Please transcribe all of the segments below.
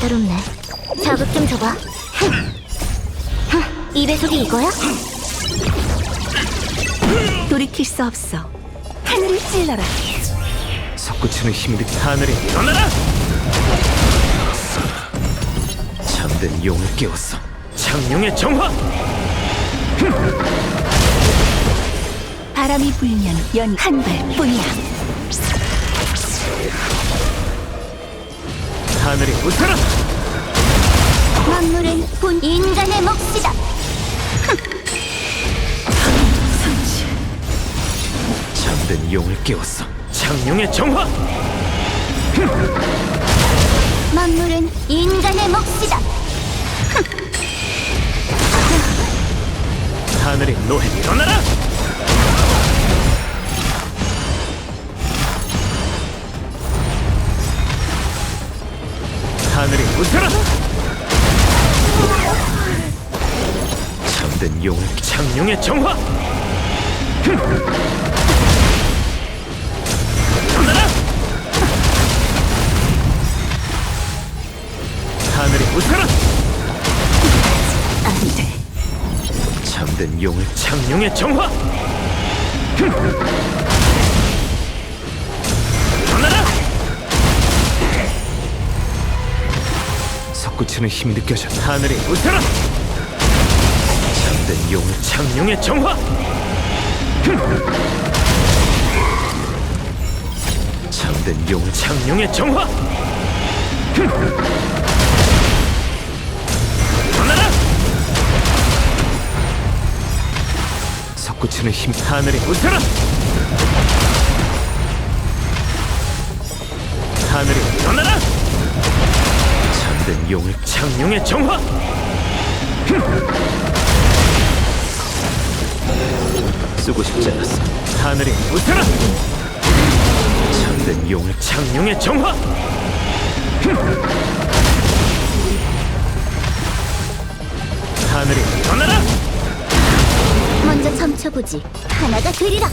까다롭네. 자극 좀 줘봐. 이 배속이 이거야? 돌이킬 수 없어. 하늘을 찔러라. 솟구치는 힘이 느 하늘에 일어나라! 잠든 용을 깨웠어 창룡의 정화! 바람이 불면 연 한 발뿐이야. 하늘이 웃어라! 만물은 본 인간의 몫이다. 잠든 용을 깨웠어 창룡의 정화! 만물은 인간의 몫이다. 하늘이 노해 일어나라! 잠든 용을 창룡의 정화! 일어나라! 하늘이 웃어라! 안 돼. 잠든 용을 창룡의 정화! 솟구치는 힘이 느껴져 하늘이 웃어라! 잠든 용을 창룡의 정화! 잠든 용을 창룡의 정화! 일어나라! 솟구치는 힘 하늘이 웃어라 하늘이 일어나라 잠든 용을 창룡의 정화 쓰고 싶지 않았어 하늘이 웃어라 잠든 용을 창룡의 정화 하늘이 일어나라 먼저 점쳐보지. 하나가 그리라.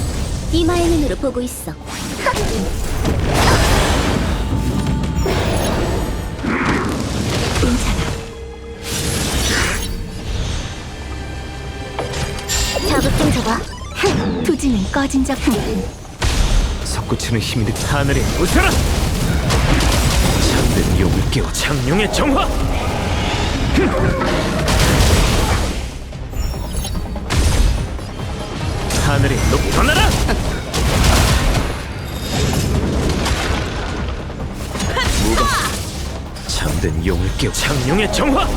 이마의 눈으로 보고 있어. 괜 꺼진 적 솟구치는 힘이 느 하늘이 웃어라! 잠든 용을 깨워 창룡의 정화! 하늘이 높 일어나라! 무겁 잠든 용을 깨워 창룡의 정화!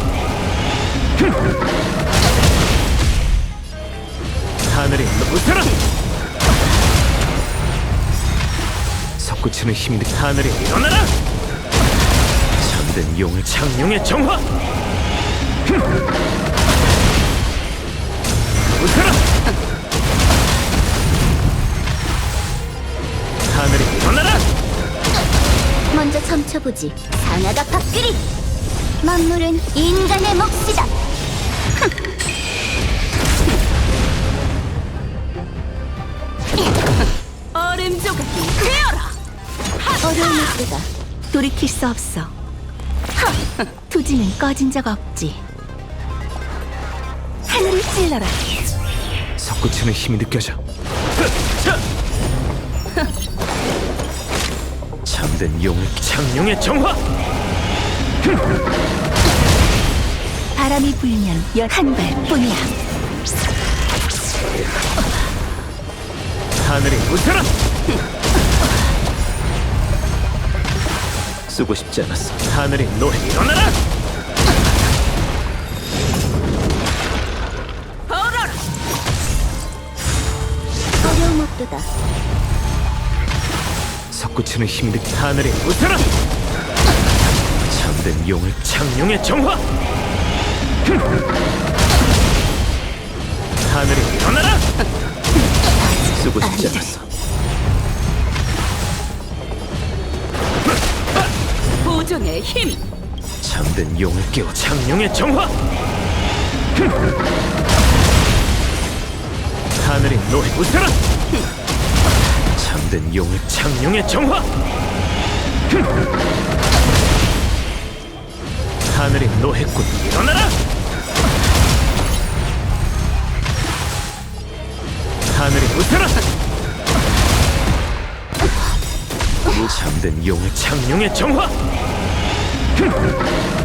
하늘이 높 웃어라 솟구치는 힘이 느 하늘이 일어나라! 잠든 용을 창룡의 정화! 웃어라! 하늘이 일어나라! 먼저 점쳐보지. 상아가 밥그리. 만물은 인간의 몫이다. 얼 어려움을 쓰다. 돌이킬 수 없어. 투지는 꺼진 적 없지. 하늘을 찔러라. 솟구치는 힘이 느껴져 잠든 용을 창룡의 정화 바람이 불면 연한 발뿐이야. 하늘이 웃어라 쓰고 싶지 않았어 하늘이 노해 일어나라! 어려움 없도다. 솟구치는 힘이 느 하늘이 웃어라! 잠든 용을 창룡의 정화! 하 보정의 힘. 잠든 용을 깨워 창룡의 정화 하늘이 노해 웃어라 잠든 용을 창룡의 정화 하늘의 노획군 일어나라! 하늘이 웃어라! 잠든 용의 창룡의 정화! 흠!